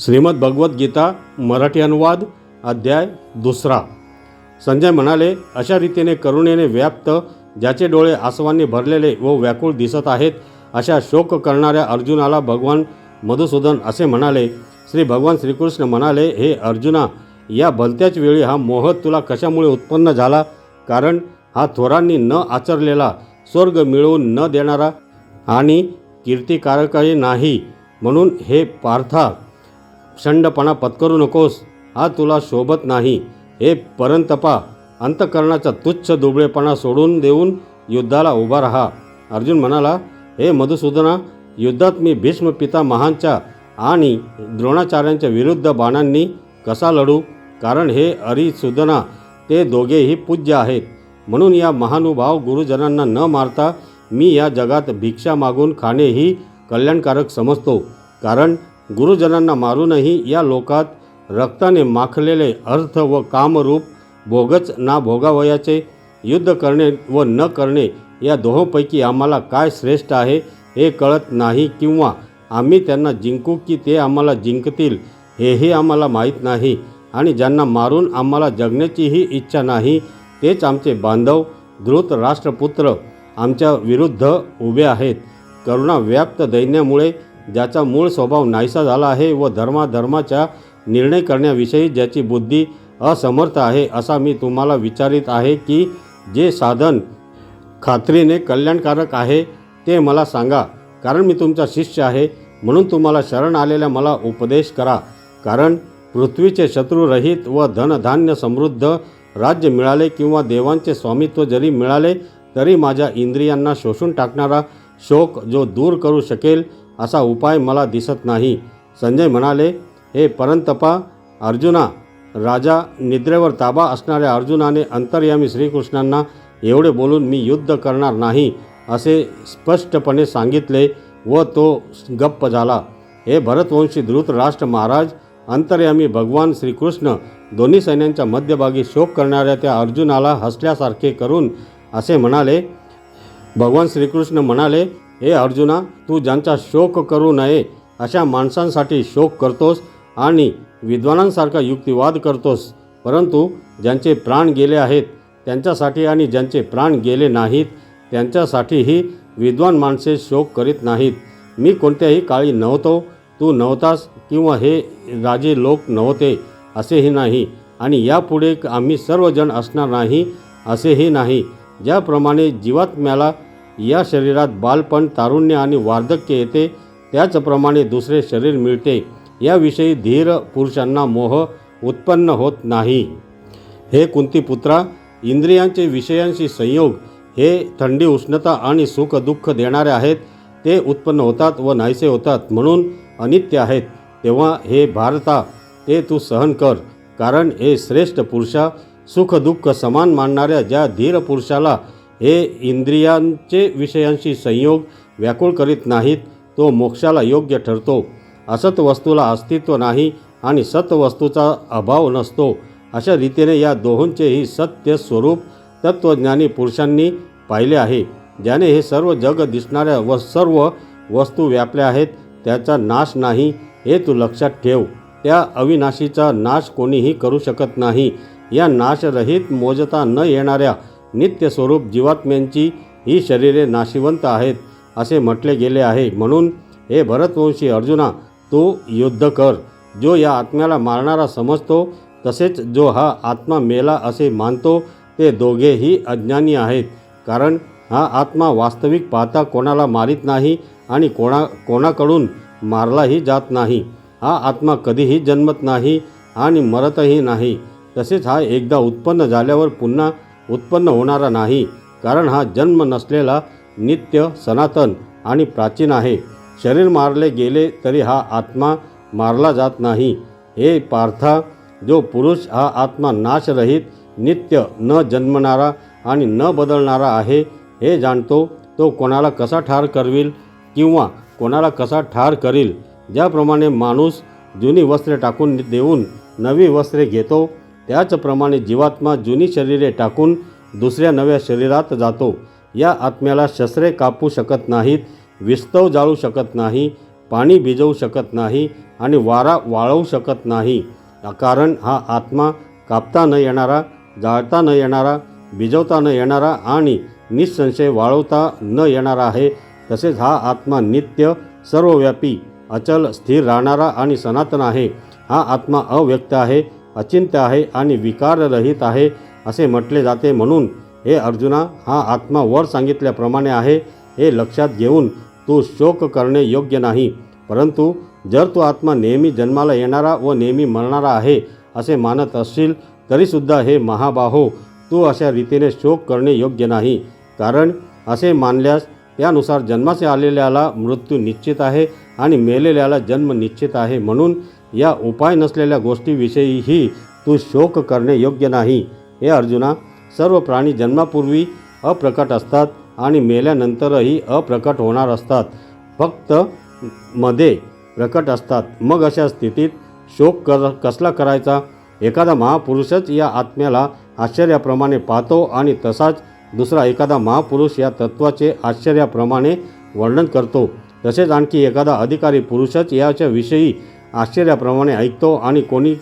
श्रीमद भगवद्गीता मराठी अनुवाद अध्याय दुसरा. संजय म्हणाले अशा रीतीने करुणेने व्याप्त ज्याचे डोळे आसवांनी भरलेले व व्याकुळ दिसत आहेत अशा शोक करणाऱ्या अर्जुनाला भगवान मधुसूदन असे म्हणाले. श्री भगवान श्रीकृष्ण म्हणाले हे अर्जुना या भलत्याच वेळी हा मोह तुला कशामुळे उत्पन्न झाला? कारण हा थोरांनी न आचरलेला स्वर्ग मिळवून न देणारा आणि कीर्तिकारकही नाही. म्हणून हे पार्था शंडपणा पत्करू नकोस. हा तुला शोभत नाही. हे परंतपा अंतकरणाचा तुच्छ दुबळेपणा सोडून देऊन युद्धाला उभा राहा. अर्जुन म्हणाला हे मधुसूदना युद्धात मी भीष्म पिता महांच्या आणि द्रोणाचार्यांच्या विरुद्ध बाणांनी कसा लढू? कारण हे अरिसुदना ते दोघेही पूज्य आहेत. म्हणून या महानुभाव गुरुजनांना न मारता मी या जगात भिक्षा मागून खाणे ही कल्याणकारक समजतो. कारण गुरुजनांना मारूनही या लोकात रक्ताने माखलेले अर्थ व कामरूप भोगच ना भोगावयाचे युद्ध करणे व न करणे या दोहोपैकी आम्हाला काय श्रेष्ठ आहे हे कळत नाही किंवा आम्ही त्यांना जिंकू की ते आम्हाला जिंकतील हेही आम्हाला माहीत नाही आणि ज्यांना मारून आम्हाला जगण्याचीही इच्छा नाही तेच आमचे बांधव धृत राष्ट्रपुत्र आमच्या विरुद्ध उभे आहेत. करुणा व्याप्त दैन्यामुळे ज्याचा मूळ स्वभाव नाहीसा झाला आहे व धर्माधर्माच्या निर्णय करण्याविषयी ज्याची बुद्धी असमर्थ आहे असा मी तुम्हाला विचारित आहे की जे साधन खात्रीने कल्याणकारक आहे ते मला सांगा कारण मी तुमचा शिष्य आहे. म्हणून तुम्हाला शरण आलेल्या मला उपदेश करा कारण पृथ्वीचे शत्रुरहित व धनधान्य समृद्ध राज्य मिळाले किंवा देवांचे स्वामित्व जरी मिळाले तरी माझ्या इंद्रियांना शोषून टाकणारा शोक जो दूर करू शकेल असा उपाय मला दिसत नाही. संजय म्हणाले हे परंतपा अर्जुना राजा निद्रेवर ताबा असणाऱ्या अर्जुनाने अंतर्यामी श्रीकृष्णांना एवढे बोलून मी युद्ध करणार नाही असे स्पष्टपणे सांगितले व तो गप्प झाला. हे भरतवंशी धृतराष्ट्र महाराज अंतर्यामी भगवान श्रीकृष्ण दोन्ही सैन्यांच्या मध्यभागी शोक करणाऱ्या त्या अर्जुनाला हसल्यासारखे करून असे म्हणाले भगवान श्रीकृष्ण म्हणाले हे अर्जुना तू ज्यांचा शोक करू नये अशा माणसांसाठी शोक करतोस आणि विद्वानांसारखा युक्तिवाद करतोस. परंतु ज्यांचे प्राण गेले आहेत त्यांच्यासाठी आणि ज्यांचे प्राण गेले नाहीत त्यांच्यासाठीही विद्वान माणसे शोक करीत नाहीत. मी कोणत्याही काळी नव्हतो. तू नव्हतास किंवा हे राजे लोक नव्हते असेही नाही. आणि यापुढे आम्ही सर्वजण असणार नाही असेही नाही. ज्याप्रमाणे जीवात्म्याला या शरीरात बालपण तारुण्य आणि वार्धक्य येते त्याचप्रमाणे दुसरे शरीर मिळते. याविषयी धीर पुरुषांना मोह उत्पन्न होत नाही. हे कुंतीपुत्रा इंद्रियांचे विषयांशी संयोग हे थंडी उष्णता आणि सुख दुःख देणारे आहेत ते उत्पन्न होतात व नाहीसे होतात म्हणून अनित्य आहेत. तेव्हा हे भारता ते तू सहन कर कारण हे श्रेष्ठ पुरुषा सुख दुःख समान मानणाऱ्या ज्या धीर पुरुषाला हे इंद्रियांचे विषयांशी संयोग व्याकुळ करीत नाहीत तो मोक्षाला योग्य ठरतो. असत वस्तूला अस्तित्व नाही आणि सत वस्तूचा अभाव नसतो. अशा रीतीने या दोहोंचेही सत्य स्वरूप तत्त्वज्ञानी पुरुषांनी पाहिले आहे ज्याने हे सर्व जग दिसणाऱ्या व सर्व वस्तू व्यापल्या आहेत त्याचा नाश नाही हे तू लक्षात ठेव. त्या अविनाशीचा नाश कोणीही करू शकत नाही. या नाशरहित मोजता न येणाऱ्या नित्यस्वरूप जीवात्म्यांची ही शरीरे नाशिवंत आहेत असे म्हटले गेले आहे. म्हणून हे भरतवंशी अर्जुना तू युद्ध कर. जो या आत्म्याला मारणारा समजतो तसेच जो हा आत्मा मेला असे मानतो ते दोघेही अज्ञानी आहेत. कारण हा आत्मा वास्तविक पाहता कोणाला मारित नाही आणि कोणा कोणाकडून मारलाही जात नाही. हा आत्मा कधीही जन्मत नाही आणि मरतही नाही. तसेच हा एकदा उत्पन्न झाल्यावर पुन्हा उत्पन्न होणारा नाही कारण हा जन्म नसलेला नित्य सनातन आणि प्राचीन आहे. शरीर मारले गेले तरी हा आत्मा मारला जात नाही. हे पार्था जो पुरुष हा आत्मा नाशरहित नित्य न जन्मणारा आणि न बदलणारा आहे हे जाणतो तो कोणाला कसा ठार करविल किंवा कोणाला कसा ठार करील? ज्याप्रमाणे माणूस जुनी वस्त्रे टाकून देऊन नवी वस्त्रे घेतो त्याचप्रमाणे जीवात्मा जुनी शरीरे टाकून दुसऱ्या नव्या शरीरात जातो. या आत्म्याला शस्त्रे कापू शकत नाहीत विस्तव जाळू शकत नाही पाणी भिजवू शकत नाही आणि वारा वाळवू शकत नाही. कारण हा आत्मा कापता न येणारा जाळता न येणारा भिजवता न येणारा आणि निसंशय वाळवता न येणारा आहे. तसेच हा आत्मा नित्य सर्वव्यापी अचल स्थिर राहणारा आणि सनातन आहे. हा आत्मा अव्यक्त आहे. अचिंत्य आहे आणि विकाररहित आहे असे म्हटले जाते म्हणून हे अर्जुना हा आत्मा वर सांगितल्याप्रमाणे आहे हे लक्षात घेऊन तू शोक करणे योग्य नाही. परंतु जर तो आत्मा नेहमी जन्माला येणारा व नेहमी मरणारा आहे असे मानत असशील तरीसुद्धा हे महाबाहो तू अशा रीतीने शोक करणे योग्य नाही. कारण असे मानल्यास त्यानुसार जन्माचे आलेल्याला मृत्यू निश्चित आहे आणि मेलेल्याला जन्म निश्चित आहे म्हणून या उपाय नसलेल्या गोष्टीविषयीही तू शोक करणे योग्य नाही. हे अर्जुना सर्व प्राणी जन्मापूर्वी अप्रकट असतात आणि मेल्यानंतरही अप्रकट होणार असतात. फक्त मध्ये प्रकट असतात. मग अशा स्थितीत शोक कर कसला करायचा? एखादा महापुरुषच या आत्म्याला आश्चर्याप्रमाणे पाहतो आणि तसाच दुसरा एखादा महापुरुष या तत्वाचे आश्चर्याप्रमाणे वर्णन करतो. तसेच आणखी एखादा अधिकारी पुरुषच याच्याविषयी आश्चर्याप्रमाणे ऐकतो आणि कोणी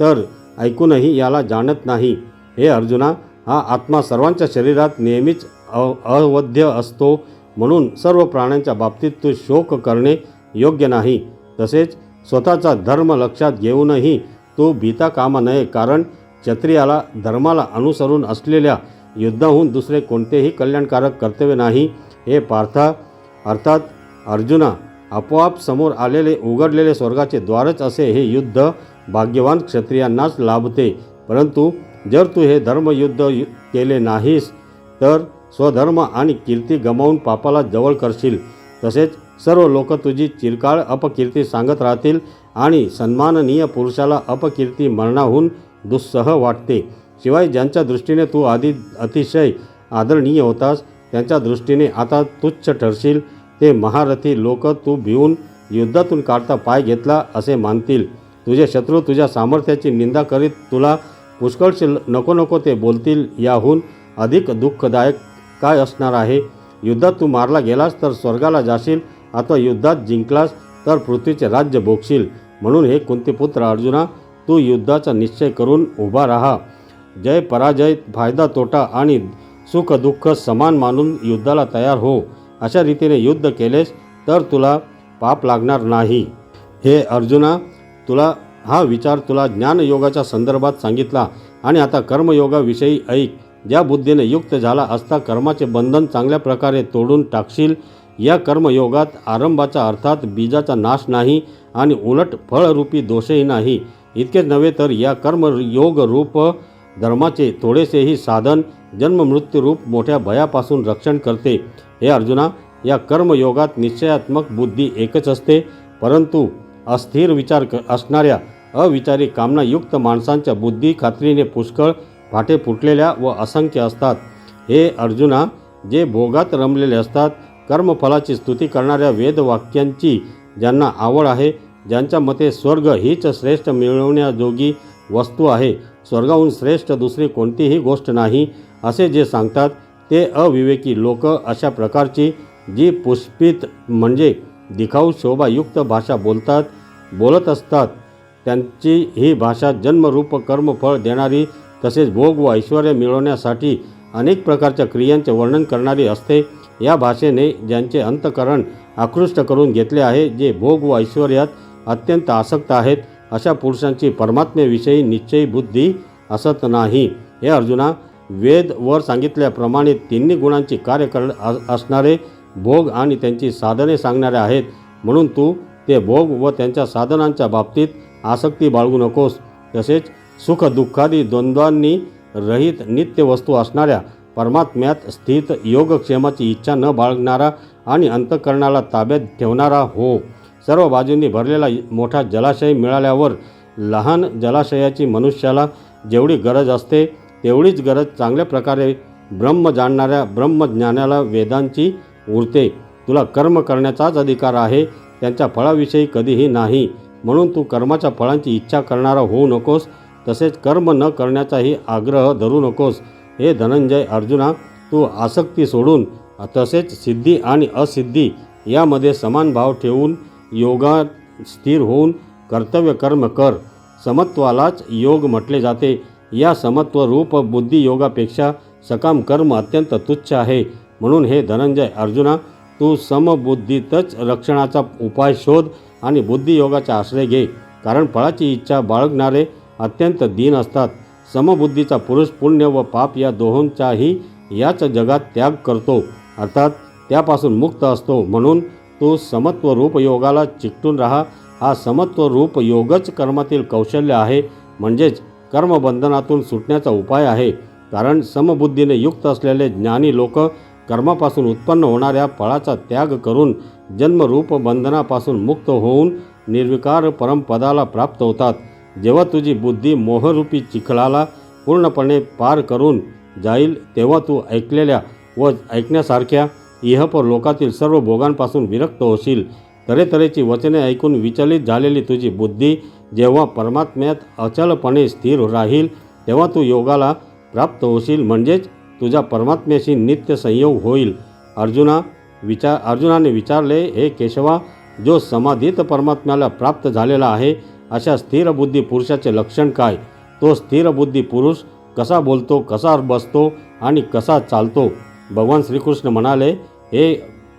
तर ऐकूनही याला जाणत नाही. हे अर्जुना हा आत्मा सर्वांच्या शरीरात नेहमीच अ अवध्य असतो म्हणून सर्व प्राण्यांच्या बाबतीत तू शोक करणे योग्य नाही. तसेच स्वतःचा धर्म लक्षात घेऊनही तू भीता कामा नये कारण क्षत्रियाला धर्माला अनुसरून असलेल्या युद्धाहून दुसरे कोणतेही कल्याणकारक कर्तव्य नाही. हे पार्था अर्थात अर्जुना आपोआप समोर आलेले उघडलेले स्वर्गाचे द्वारच असे हे युद्ध भाग्यवान क्षत्रियांनाच लाभते. परंतु जर तू हे धर्मयुद्ध यु- केले नाहीस तर स्वधर्म आणि कीर्ती गमावून पापाला जवळ करशील. तसेच सर्व लोक तुझी चिरकाळ अपकीर्ती सांगत राहतील आणि सन्माननीय पुरुषाला अपकीर्ती मरणाहून दुस्सह वाटते. शिवाय ज्यांच्या दृष्टीने तू आधी अतिशय आदरणीय होतास त्यांच्या दृष्टीने आता तुच्छ ठरशील. ते महारथी लोक तू भिवून युद्धातून काढता पाय घेतला असे मानतील. तुझे शत्रू तुझ्या सामर्थ्याची निंदा करीत तुला पुष्कळचे नको नको ते बोलतील. याहून अधिक दुःखदायक काय असणार आहे? युद्धात तू मारला गेलास तर स्वर्गाला जाशील. अथवा युद्धात जिंकलास तर पृथ्वीचे राज्य भोगशील. म्हणून हे कुंतीपुत्र अर्जुना तू युद्धाचा निश्चय करून उभा राहा. जय पराजय फायदा तोटा आणि सुख दुःख समान मानून युद्धाला तयार हो. अशा रीतीने युद्ध केलेस तर तुला पाप लागणार नाही. हे अर्जुना तुला हा विचार तुला ज्ञानयोगाच्या संदर्भात सांगितला आणि आता कर्मयोगाविषयी ऐक. ज्या बुद्धीने युक्त झाला असता कर्माचे बंधन चांगल्या प्रकारे तोडून टाकशील. या कर्मयोगात आरंभाचा अर्थात बीजाचा नाश नाही आणि उलट फळरूपी दोषही नाही. इतकेच नव्हे तर या कर्मयोग रूप धर्माचे थोडेसेही साधन जन्ममृत्यूरूप मोठ्या भयापासून रक्षण करते. हे अर्जुना या कर्मयोगात निश्चयात्मक बुद्धी एकच असते परंतु अस्थिर विचार क असणाऱ्या अविचारी कामनायुक्त माणसांच्या बुद्धी खात्रीने पुष्कळ फाटे फुटलेल्या व असंख्य असतात. हे अर्जुना जे भोगात रमलेले असतात कर्मफलाची स्तुती करणाऱ्या वेदवाक्यांची ज्यांना आवड आहे ज्यांच्या मते स्वर्ग हीच श्रेष्ठ मिळवण्याजोगी वस्तू आहे. स्वर्गाहून श्रेष्ठ दुसरी कोणतीही गोष्ट नाही असे जे सांगतात ते अविवेकी. लोक अशा प्रकारची जी पुष्पित म्हणजे दिखाऊ शोभायुक्त भाषा बोलतात बोलत असतात त्यांची ही भाषा जन्मरूप कर्मफळ देणारी तसेच भोग व ऐश्वर मिळवण्यासाठी अनेक प्रकारच्या क्रियांचे वर्णन करणारी असते. या भाषेने ज्यांचे अंतकरण आकृष्ट करून घेतले आहे जे भोग व ऐश्वर्यात अत्यंत आसक्त आहेत अशा पुरुषांची परमात्म्याविषयी निश्चयी बुद्धी असत नाही. हे अर्जुना वेद वर सांगितल्याप्रमाणे तिन्ही गुणांची कार्य कर असणारे भोग आणि त्यांची साधने सांगणारे आहेत. म्हणून तू ते भोग व त्यांच्या साधनांच्या बाबतीत आसक्ती बाळगू नकोस. तसेच सुख दुःखादी द्वंद्वांनी रहित नित्य वस्तू असणाऱ्या परमात्म्यात स्थित योगक्षेमाची इच्छा न बाळगणारा आणि अंतकरणाला ताब्यात ठेवणारा हो. सर्व बाजूंनी भरलेला मोठा जलाशय मिळाल्यावर लहान जलाशयाची मनुष्याला जेवढी गरज असते तेवढीच गरज चांगल्या प्रकारे ब्रह्म जाणणाऱ्या ब्रह्मज्ञानाला वेदांची उरते. तुला कर्म करण्याचाच अधिकार आहे त्यांच्या फळाविषयी कधीही नाही. म्हणून तू कर्माच्या फळांची इच्छा करणारा होऊ नकोस तसेच कर्म न करण्याचाही आग्रह धरू नकोस. हे धनंजय अर्जुना तू आसक्ती सोडून तसेच सिद्धी आणि असिद्धी यामध्ये समान भाव ठेवून योगा स्थिर होऊन कर्तव्य कर्म कर. समत्वालाच योग म्हटले जाते. या समत्व रूप बुद्धियोगापेक्षा सकाम कर्म अत्यंत तुच्छ आहे. म्हणून हे धनंजय अर्जुना तू समबुद्धीतच रक्षणाचा उपाय शोध आणि बुद्धियोगाचा आश्रय घे. कारण फळाची इच्छा बाळगणारे अत्यंत दीन असतात. समबुद्धीचा पुरुष पुण्य व पाप या दोहोंचाही याच जगात त्याग करतो. अर्थात त्यापासून मुक्त असतो. म्हणून तू समत्व रूप योगाला चिकटून राहा. हा समत्व रूप योगच कर्मातील कौशल्य आहे. म्हणजेच कर्मबंधनातून सुटण्याचा उपाय आहे. कारण समबुद्धीने युक्त असलेले ज्ञानी लोक कर्मापासून उत्पन्न होणाऱ्या फळाचा त्याग करून जन्मरूप बंधनापासून मुक्त होऊन निर्विकार परमपदाला प्राप्त होतात. जेव्हा तुझी बुद्धी मोहरूपी चिखलाला पूर्णपणे पार करून जाईल तेव्हा तू ऐकलेल्या व ऐकण्यासारख्या इहपर लोकातील सर्व भोगांपासून विरक्त होशील. तऱ्हेतऱ्हेची वचने ऐकून विचलित झालेली तुझी बुद्धी जेव्हा परमात्म्यात अचलपणे स्थिर राहील तेव्हा तू योगाला प्राप्त होशील. म्हणजेच तुझ्या परमात्म्याशी नित्य संयोग होईल. अर्जुना विचार अर्जुनाने विचारले हे केशवा जो समाधीत परमात्म्याला प्राप्त झालेला आहे अशा स्थिर बुद्धी पुरुषाचे लक्षण काय? तो स्थिर बुद्धी पुरुष कसा बोलतो कसा बसतो आणि कसा चालतो? भगवान श्रीकृष्ण म्हणाले हे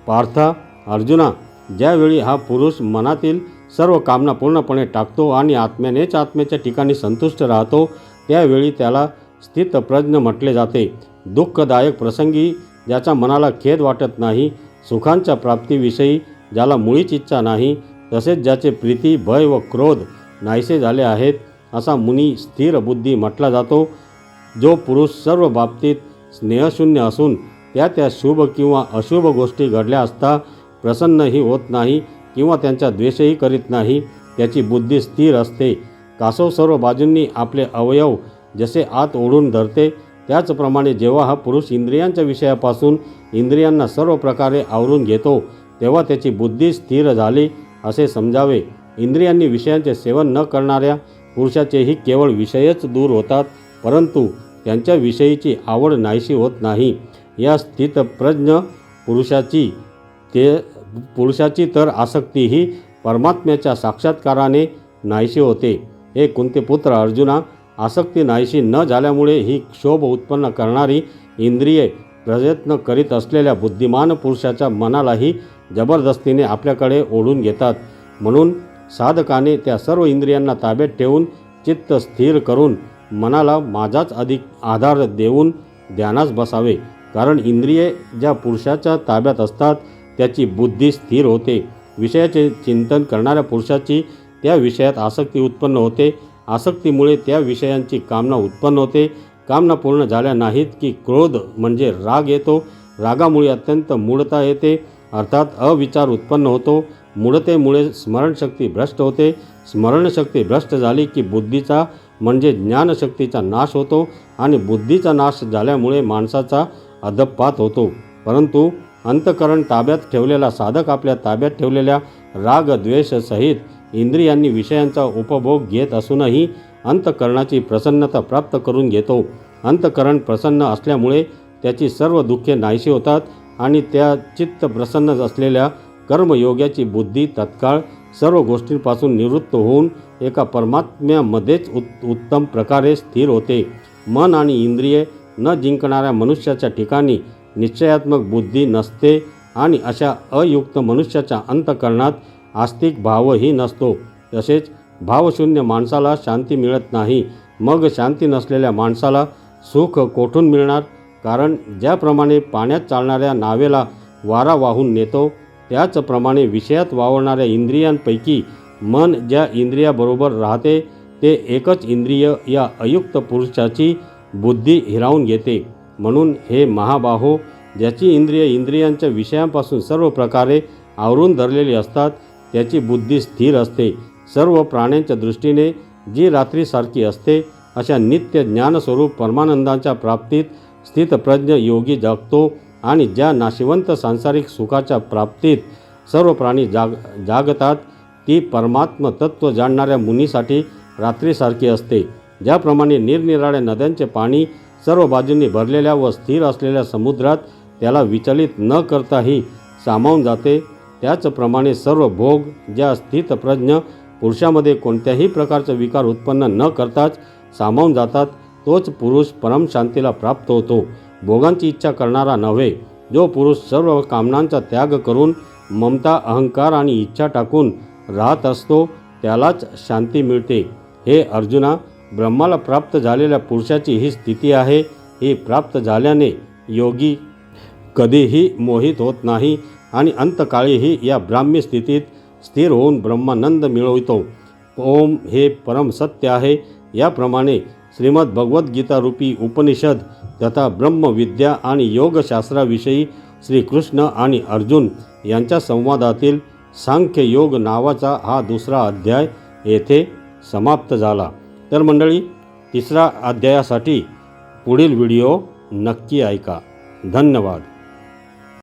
पार्था अर्जुना ज्यावेळी हा पुरुष मनातील सर्व कामना पूर्णपणे टाकतो आणि आत्म्यानेच आत्म्याच्या ठिकाणी संतुष्ट राहतो. त्यावेळी त्याला स्थितप्रज्ञ म्हटले जाते. दुःखदायक प्रसंगी ज्याच्या मनाला खेद वाटत नाही सुखांच्या प्राप्तीविषयी ज्याला मुळीच इच्छा नाही तसेच ज्याचे प्रीती भय व क्रोध नाहीसे झाले आहेत असा मुनी स्थिर बुद्धी म्हटला जातो. जो पुरुष सर्व बाबतीत स्नेहशून्य असून त्या त्या शुभ किंवा अशुभ गोष्टी घडल्या असता प्रसन्नही होत नाही किंवा त्यांचा द्वेषही करीत नाही त्याची बुद्धी स्थिर असते. कासव सर्व बाजूंनी आपले अवयव जसे आत ओढून धरते त्याचप्रमाणे जेव्हा हा पुरुष इंद्रियांच्या विषयापासून इंद्रियांना सर्व प्रकारे आवरून घेतो तेव्हा त्याची बुद्धी स्थिर झाली असे समजावे. इंद्रियांनी विषयांचे सेवन न करणाऱ्या पुरुषाचेही केवळ विषयच दूर होतात परंतु त्यांच्या विषयीची आवड नाहीशी होत नाही. या स्थितप्रज्ञ पुरुषाची ते पुरुषाची तर आसक्ती ही परमात्म्याच्या साक्षात्काराने नाहीशी होते. हे कुंतीपुत्र अर्जुना आसक्ती नाहीशी न झाल्यामुळे ही क्षोभ उत्पन्न करणारी इंद्रिये प्रयत्न करीत असलेल्या बुद्धिमान पुरुषाच्या मनालाही जबरदस्तीने आपल्याकडे ओढून घेतात. म्हणून साधकाने त्या सर्व इंद्रियांना ताब्यात ठेवून चित्त स्थिर करून मनाला माझाच अधिक आधार देऊन ध्यानास बसावे. कारण इंद्रिये ज्या पुरुषाच्या ताब्यात असतात त्याची बुद्धी स्थिर होते. विषयाचे चिंतन करणाऱ्या पुरुषाची त्या विषयात आसक्ती उत्पन्न होते. आसक्तीमुळे त्या विषयांची कामना उत्पन्न होते. कामना पूर्ण झाल्या नाहीत की क्रोध म्हणजे राग येतो. रागामुळे अत्यंत मूढता येते. अर्थात अविचार उत्पन्न होतो. मूढतेमुळे स्मरणशक्ती भ्रष्ट होते. स्मरणशक्ती भ्रष्ट झाली की बुद्धीचा म्हणजे ज्ञानशक्तीचा नाश होतो आणि बुद्धीचा नाश झाल्यामुळे माणसाचा अधपात होतो. परंतु अंतकरण ताब्यात ठेवलेला साधक आपल्या ताब्यात ठेवलेल्या राग द्वेष सहित इंद्रियांनी विषयांचा उपभोग घेत असूनही अंतकरणाची प्रसन्नता प्राप्त करून घेतो. अंतकरण प्रसन्न असल्यामुळे त्याची सर्व दुःखे नाहीशी होतात आणि त्या चित्त प्रसन्न असलेल्या कर्मयोग्याची बुद्धी तत्काळ सर्व गोष्टींपासून निवृत्त होऊन एका परमात्म्यामध्येच उत् उत्तम प्रकारे स्थिर होते. मन आणि इंद्रिये न जिंकणाऱ्या मनुष्याच्या ठिकाणी निश्चयात्मक बुद्धी नसते आणि अशा अयुक्त मनुष्याच्या अंतकरणात आस्तिक भावही नसतो. तसेच भावशून्य माणसाला शांती मिळत नाही. मग शांती नसलेल्या माणसाला सुख कोठून मिळणार? कारण ज्याप्रमाणे पाण्यात चालणाऱ्या नावेला वारा वाहून नेतो त्याचप्रमाणे विषयात वावरणाऱ्या इंद्रियांपैकी मन ज्या इंद्रियाबरोबर राहते ते एकच इंद्रिय या अयुक्त पुरुषाची बुद्धी हिरावून घेते. म्हणून हे महाबाहो ज्याची इंद्रिय इंद्रियांच्या विषयांपासून सर्व प्रकारे आवरून धरलेली असतात त्याची बुद्धी स्थिर असते. सर्व प्राण्यांच्या दृष्टीने जी रात्रीसारखी असते अशा नित्य ज्ञानस्वरूप परमानंदाच्या प्राप्तीत स्थितप्रज्ञ योगी जगतो आणि ज्या नाशिवंत सांसारिक सुखाच्या प्राप्तीत सर्व प्राणी जाग जागतात ती परमात्म तत्त्व जाणणाऱ्या मुनीसाठी रात्रीसारखी असते. ज्याप्रमाणे निरनिराळ्या नद्यांचे पाणी सर्व बाजूंनी भरलेल्या व स्थिर असलेल्या समुद्रात त्याला विचलित न करताही सामावून जाते. त्याचप्रमाणे सर्व भोग ज्या स्थितप्रज्ञ पुरुषामध्ये कोणत्याही प्रकारचा विकार उत्पन्न न करताच सामावून जातात तोच पुरुष परमशांतीला प्राप्त होतो. भोगांची इच्छा करणारा नव्हे जो पुरुष सर्व कामनांचा त्याग करून ममता अहंकार आणि इच्छा टाकून राहत असतो त्यालाच शांती मिळते. हे अर्जुना ब्रह्माला प्राप्त झालेल्या पुरुषाची ही स्थिती आहे ही प्राप्त झाल्याने योगी कधीही मोहित होत नाही आणि अंतकाळीही या ब्राह्मी स्थितीत स्थिर होऊन ब्रह्मानंद मिळवितो. ओम हे परम सत्य आहे. याप्रमाणे श्रीमद भगवद्गीतारूपी उपनिषद तथा ब्रह्मविद्या आणि योगशास्त्राविषयी श्रीकृष्ण आणि अर्जुन यांच्या संवादातील सांख्य योग नावाचा हा दुसरा अध्याय येथे समाप्त झाला. तर मंडळी तिसरा अध्यायासाठी पुढील व्हिडिओ नक्की ऐका. धन्यवाद.